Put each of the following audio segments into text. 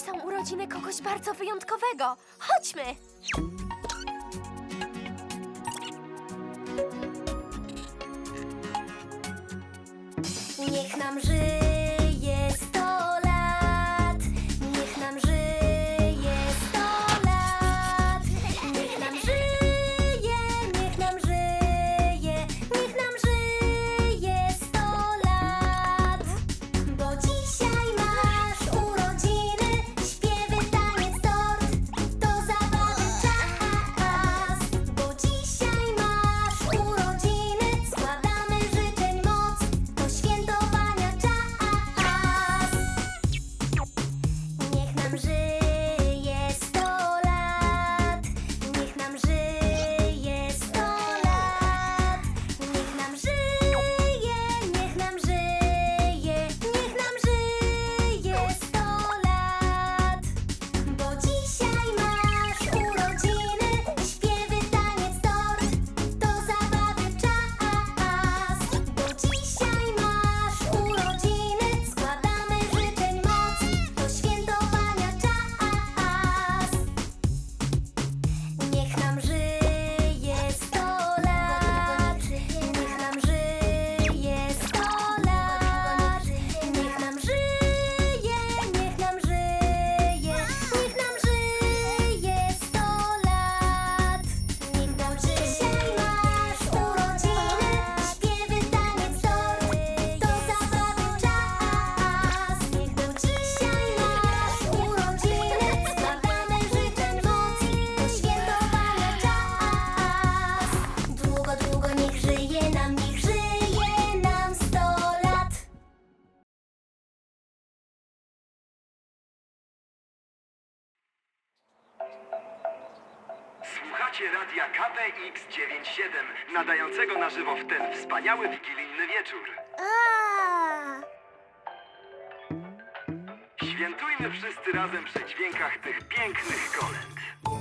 są urodziny kogoś bardzo wyjątkowego. Chodźmy! Niech nam żyje HPX97, nadającego na żywo w ten wspaniały wigilijny wieczór. Świętujmy wszyscy razem przy dźwiękach tych pięknych kolęd.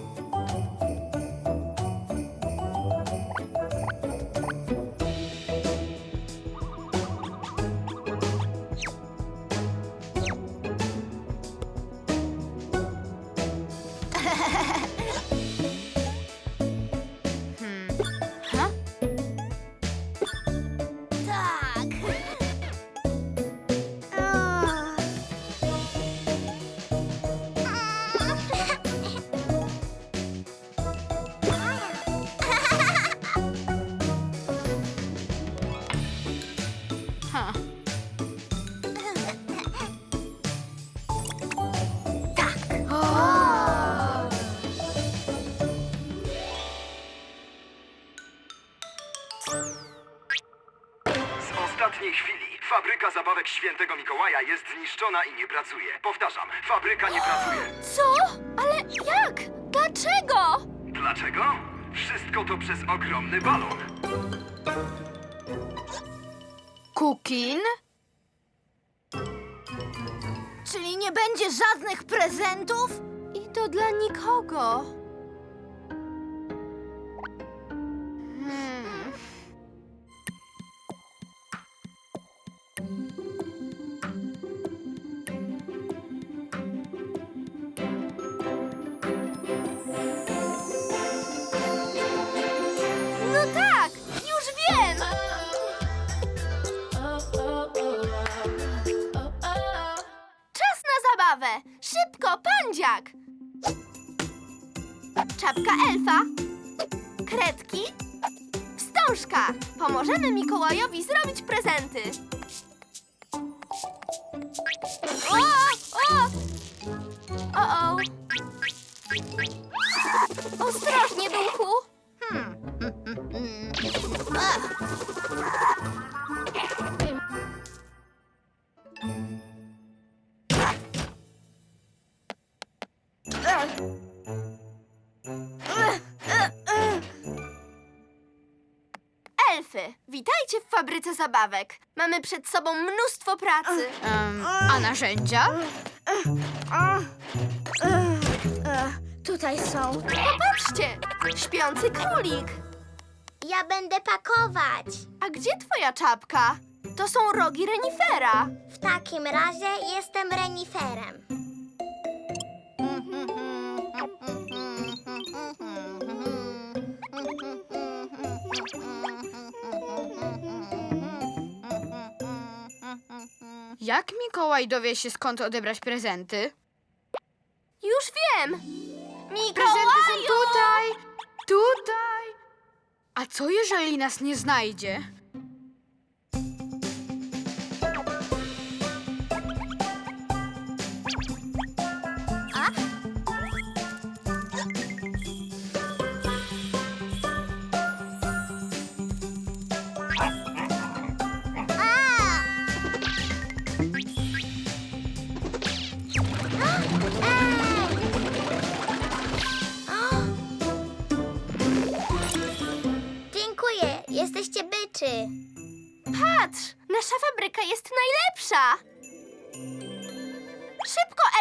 Zabawek świętego Mikołaja jest zniszczona i nie pracuje. Powtarzam, fabryka nie pracuje. Co? Ale jak? Dlaczego? Dlaczego? Wszystko to przez ogromny balon. Kukin? Czyli nie będzie żadnych prezentów? I to dla nikogo. Witajcie w fabryce zabawek. Mamy przed sobą mnóstwo pracy. A narzędzia? Tutaj są. Popatrzcie, śpiący królik. Ja będę pakować. A gdzie twoja czapka? To są rogi renifera. W takim razie jestem reniferem. Jak Mikołaj dowie się skąd odebrać prezenty? Już wiem! Prezenty są Mikołaju! tutaj! Tutaj! A co jeżeli nas nie znajdzie?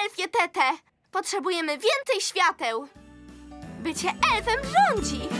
Elfie Tete! Potrzebujemy więcej świateł! Bycie elfem rządzi!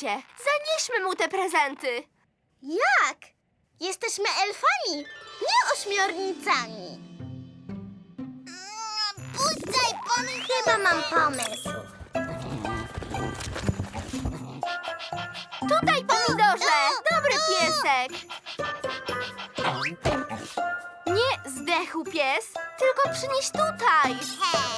Zanieśmy mu te prezenty. Jak? Jesteśmy elfami, nie ośmiornicami. Puszczaj, pony! Chyba mam pomysł. Tutaj, pomidorze! Dobry piesek! Nie zdechł pies, tylko przynieś tutaj. Hej!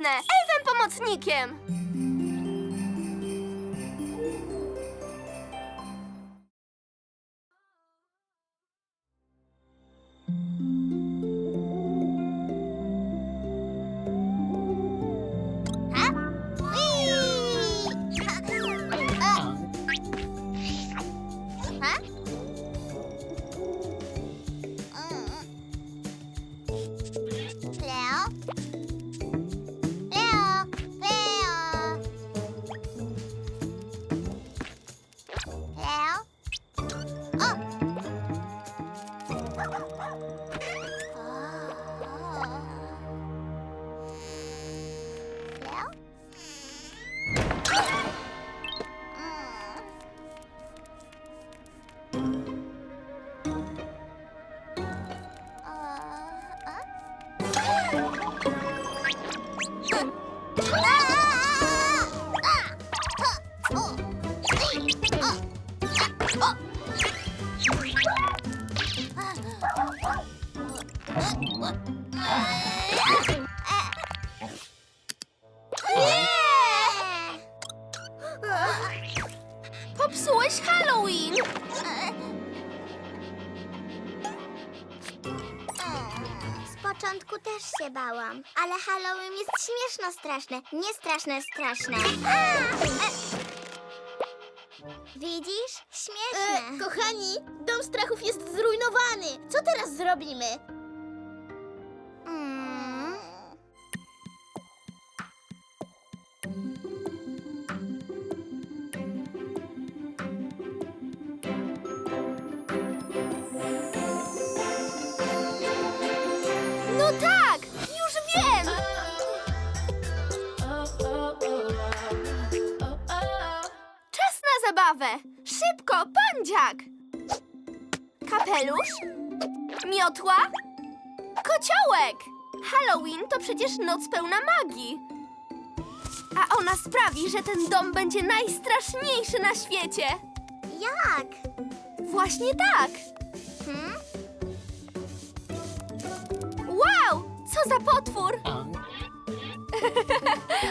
Dorosnę. Elfem pomocnikiem! Popsułeś Halloween! Z początku też się bałam, ale Halloween jest śmieszno straszne, nie straszne straszne. Widzisz? Śmieszne. kochani, dom strachów jest zrujnowany. Co teraz zrobimy? Zabawę! Szybko, pandziak! Kapelusz? Miotła? Kociołek! Halloween to przecież noc pełna magii. A ona sprawi, że ten dom będzie najstraszniejszy na świecie. Jak? Właśnie tak. Hmm? Wow, co za potwór!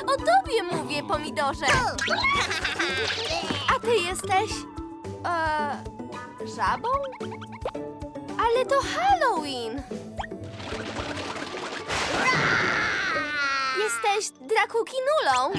O tobie mówię, pomidorze. A ty jesteś... E, żabą? Ale to Halloween! Jesteś Drakukinulą.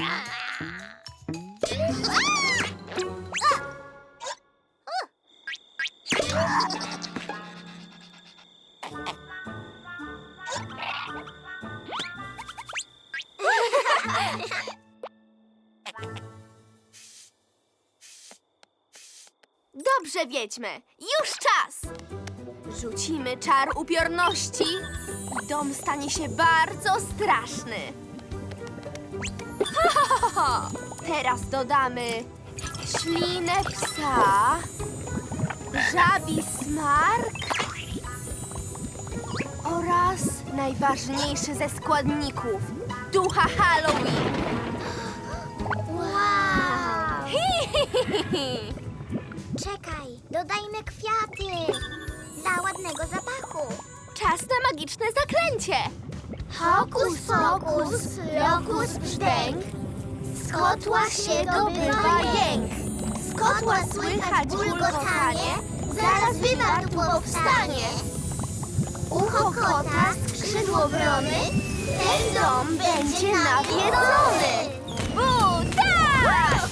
Dobrze, wiedźmy. Już czas! Rzucimy czar upiorności i dom stanie się bardzo straszny. Ha, ha, ha, ha. Teraz dodamy ślinę psa, żabi smark oraz najważniejszy ze składników ducha Halloween. Wow! Czekaj, dodajmy kwiaty. Dla ładnego zapachu. Czas na magiczne zaklęcie. Hokus pokus, lokus brzdęk, z kotła się dobywa jęk. Z kotła słychać bulgotanie, zaraz wywardło powstanie. Ucho kota, skrzydło wrony, ten dom będzie nawiedzony. Bu, tak!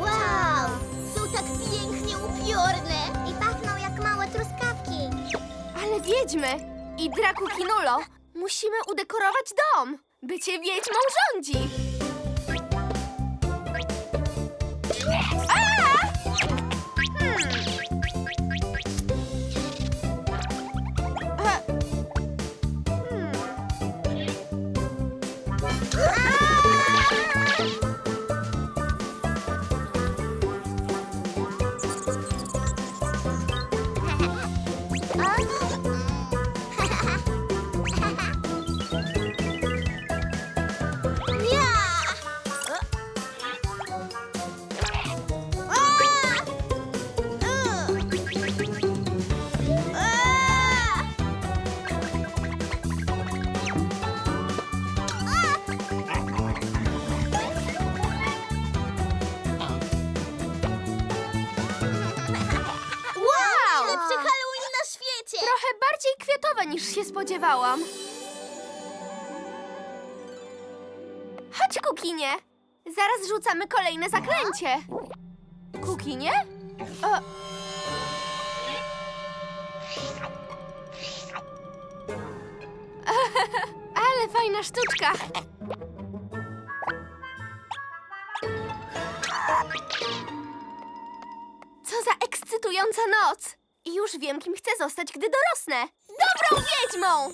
Wow, są tak pięknie upiorne. I pachną jak małe truskawki. Ale wiedźmy i Drakukinulo musimy udekorować dom. Bycie wiedźmą rządzi. Niż się spodziewałam. Chodź, Kukinie. Zaraz rzucamy kolejne zaklęcie. Kukinie? O. Ale fajna sztuczka. Co za ekscytująca noc! I już wiem, kim chcę zostać, gdy dorosnę. Dobrą wiedźmą!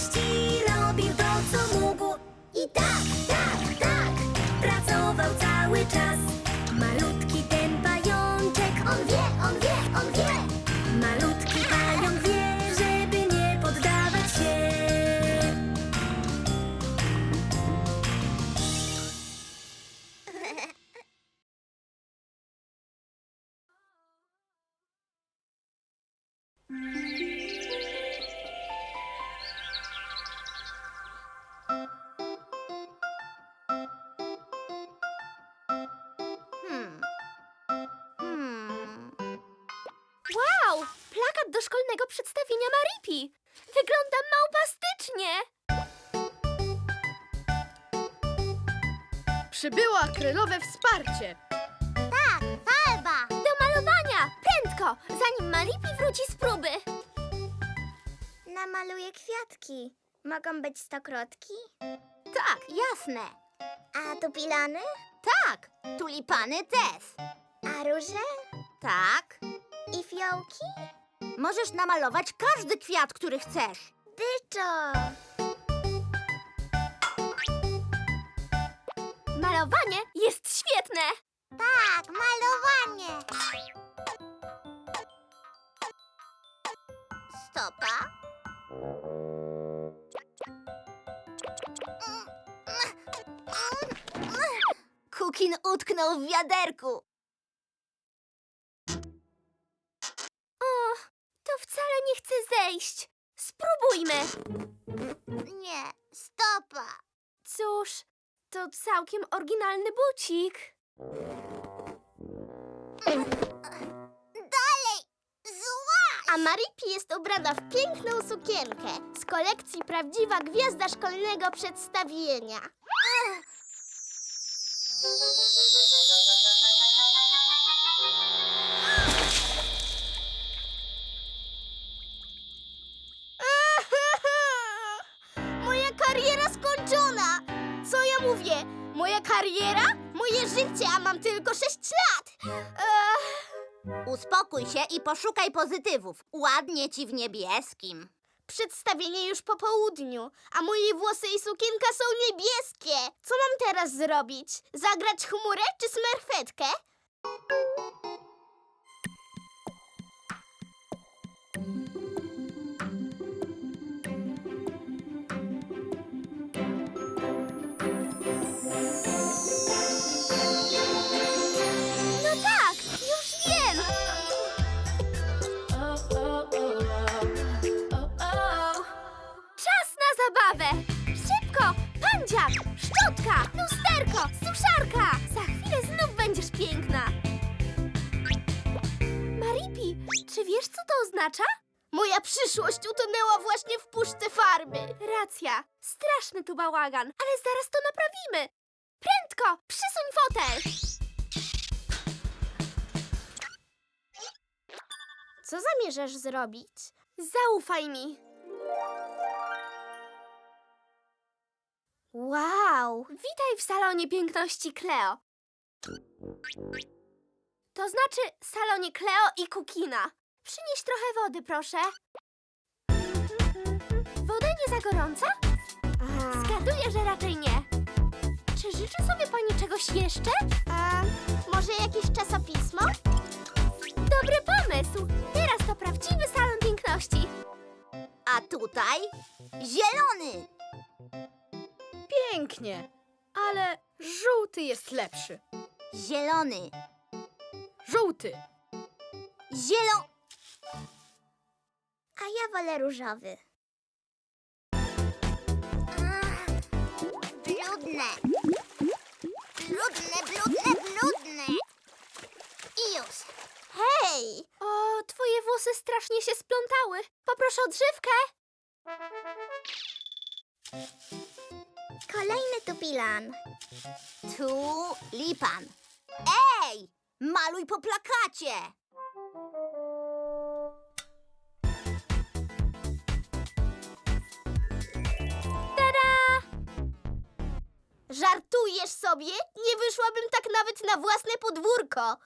Christine. Akrylowe wsparcie. Tak, farba! Do malowania! Prędko! Zanim Maripi wróci z próby! Namaluję kwiatki. Mogą być stokrotki? Tak, jasne. A tupilany? Tak, tulipany też. A róże? Tak. I fiołki? Możesz namalować każdy kwiat, który chcesz. Dyczo! Malowanie jest świetne! Tak, malowanie! Stopa. Kukin utknął w wiaderku. O, to wcale nie chce zejść. Spróbujmy. Nie, stopa. Cóż, to całkiem oryginalny bucik. Dalej! Zła! A Maripi jest ubrana w piękną sukienkę z kolekcji Prawdziwa Gwiazda Szkolnego Przedstawienia. Kariera? Moje życie, a mam tylko 6 lat! Ech. Uspokój się i poszukaj pozytywów. Ładnie ci w niebieskim. Przedstawienie już po południu, a moje włosy i sukienka są niebieskie. Co mam teraz zrobić? Zagrać chmurę czy smerfetkę? Pandziak! Szczotka! Lusterko! Suszarka! Za chwilę znów będziesz piękna! Maripi, czy wiesz, co to oznacza? Moja przyszłość utonęła właśnie w puszce farby. Racja, straszny tu bałagan, ale zaraz to naprawimy! Prędko, przysuń fotel! Co zamierzasz zrobić? Zaufaj mi! Wow! Witaj w salonie piękności Cleo. To znaczy salonie Cleo i Kukina. Przynieś trochę wody, proszę. Woda nie za gorąca? Zgaduję, że raczej nie. Czy życzy sobie pani czegoś jeszcze? A może jakieś czasopismo? Dobry pomysł! Teraz to prawdziwy salon piękności. A tutaj zielony. Pięknie, ale żółty jest lepszy. Zielony. Żółty. Zielo... A ja wolę różowy. Bludne. Bludne, bludne, bludne. I już. Hej! O, twoje włosy strasznie się splątały. Poproszę odżywkę. Kolejny tupilan. Tu lipan. Ej! Maluj po plakacie! Tada! Żartujesz sobie? Nie wyszłabym tak nawet na własne podwórko.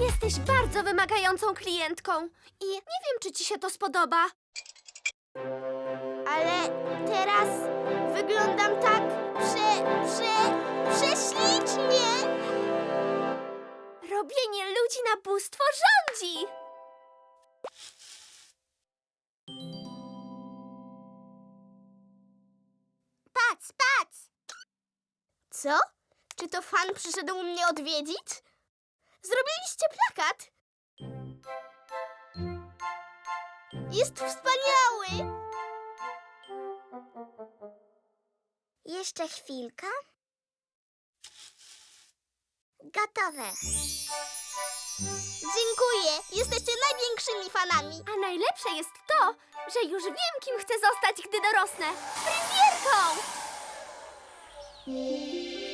Jesteś bardzo wymagającą klientką i nie wiem, czy ci się to spodoba. Ale teraz wyglądam tak prze, prze, prześlicznie. Robienie ludzi na bóstwo rządzi! Patrz! Co? Czy to fan przyszedł mnie odwiedzić? Zrobiliście plakat? Jest wspaniały! Jeszcze chwilka. Gotowe. Dziękuję! Jesteście największymi fanami! A najlepsze jest to, że już wiem, kim chcę zostać, gdy dorosnę. Fryzjerką! Jestem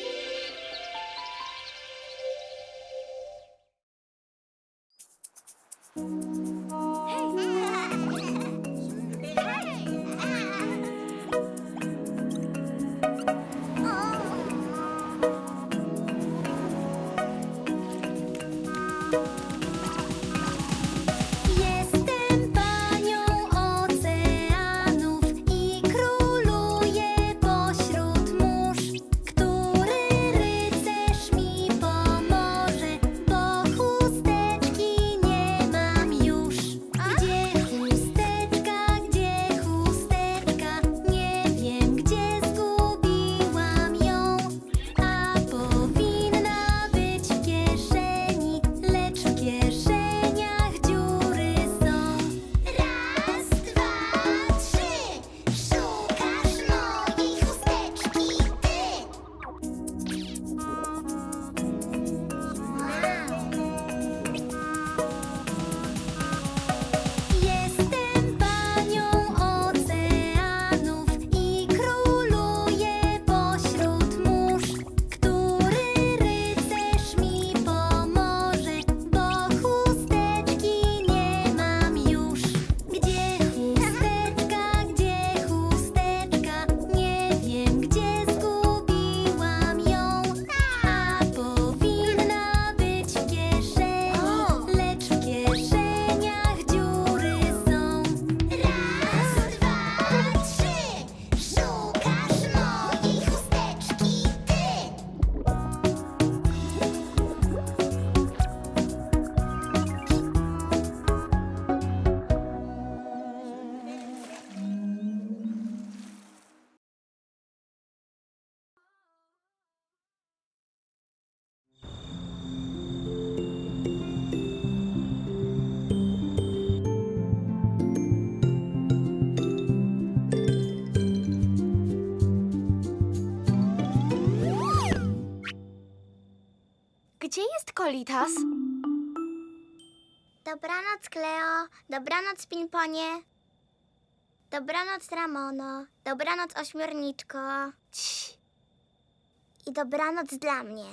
Kolitas? Dobranoc, Kleo. Dobranoc, Pimponie. Dobranoc, Ramono. Dobranoc, Ośmiorniczko. Cii. I dobranoc dla mnie.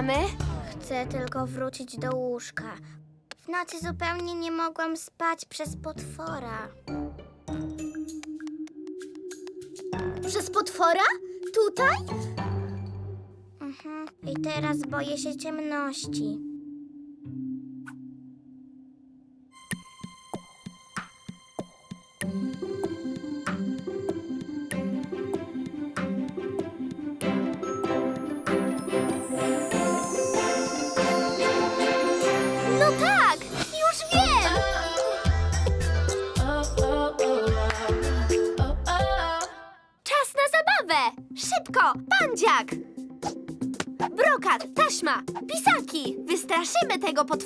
Chcę tylko wrócić do łóżka. W nocy zupełnie nie mogłam spać przez potwora. Przez potwora? Tutaj? Mhm. I teraz boję się ciemności.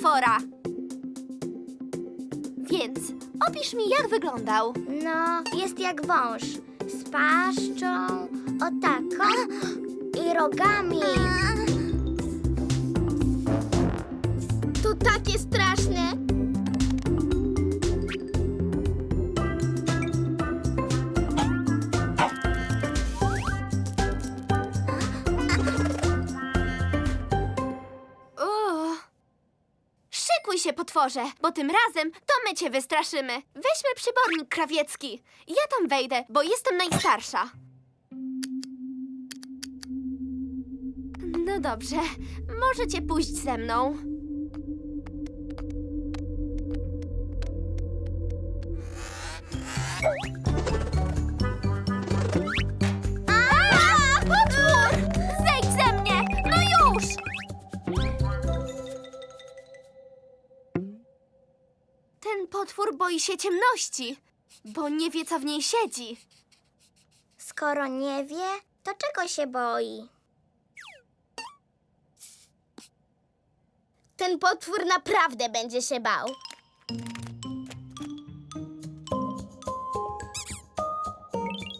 Potwora! Więc opisz mi, jak wyglądał. No, jest jak wąż. Z paszczą, o taką i rogami. To takie straszne. Się, potworze, bo tym razem to my cię wystraszymy. Weźmy przybornik krawiecki. Ja tam wejdę, bo jestem najstarsza. No dobrze, możecie pójść ze mną. Potwór boi się ciemności, bo nie wie, co w niej siedzi. Skoro nie wie, to czego się boi? Ten potwór naprawdę będzie się bał.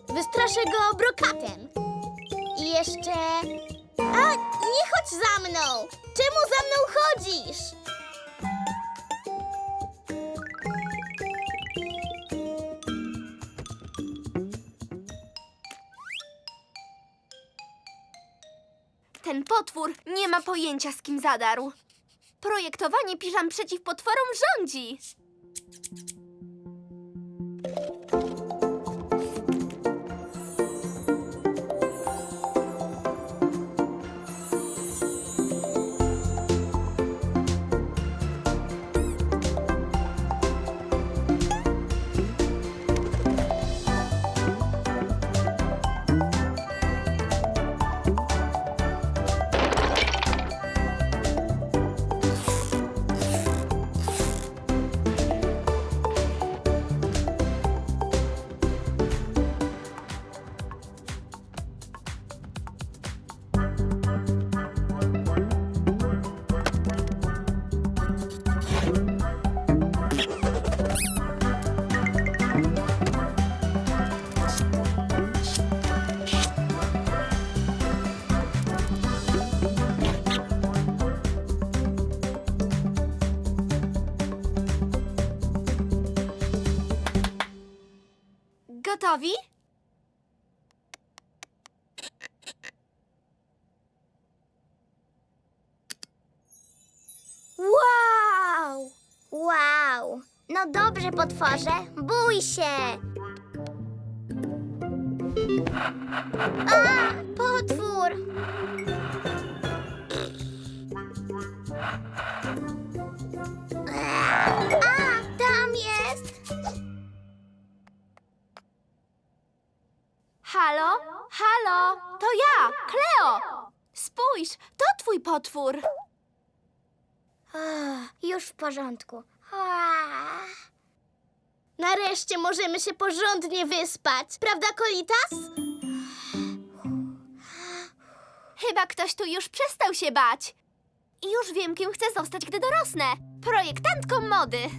Wystraszę go brokatem. I jeszcze... A, nie chodź za mną! Czemu za mną chodzisz? Ten potwór nie ma pojęcia, z kim zadarł. Projektowanie piżam przeciw potworom rządzi. Gotowi? Wow! Wow! No dobrze, potworze, bój się! A, potwór! Halo? Halo? To ja, Kleo! Spójrz, to twój potwór. Ach, już w porządku. Ah. Nareszcie możemy się porządnie wyspać. Prawda, Kolitas? Chyba ktoś tu już przestał się bać. I już wiem, kim chcę zostać, gdy dorosnę. Projektantką mody.